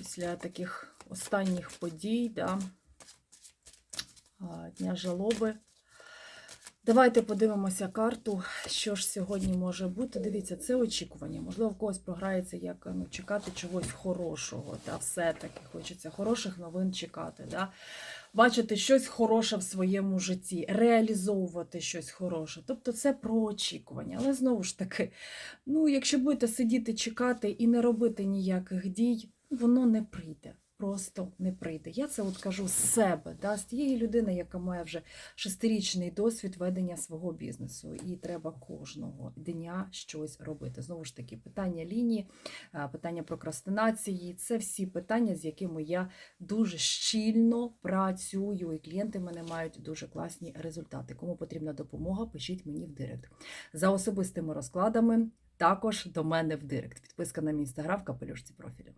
після таких останніх подій, да, Дня жалоби. Давайте подивимося карту, що ж сьогодні може бути. Дивіться, це очікування. Можливо, в когось програється як ну, чекати чогось хорошого. Та все-таки хочеться хороших новин чекати. Да? Бачити щось хороше в своєму житті, реалізовувати щось хороше. Тобто це про очікування. Але знову ж таки, ну, якщо будете сидіти, чекати і не робити ніяких дій, воно не прийде. Просто не прийде. Я це от кажу з себе, да, з тієї людини, яка має вже шестирічний досвід ведення свого бізнесу, і треба кожного дня щось робити. Знову ж таки, питання лінії, питання прокрастинації це всі питання, з якими я дуже щільно працюю, і клієнти мене мають дуже класні результати. Кому потрібна допомога, пишіть мені в директ. За особистими розкладами також до мене в директ. Підписка на мій інстаграм в капелюшці профілю.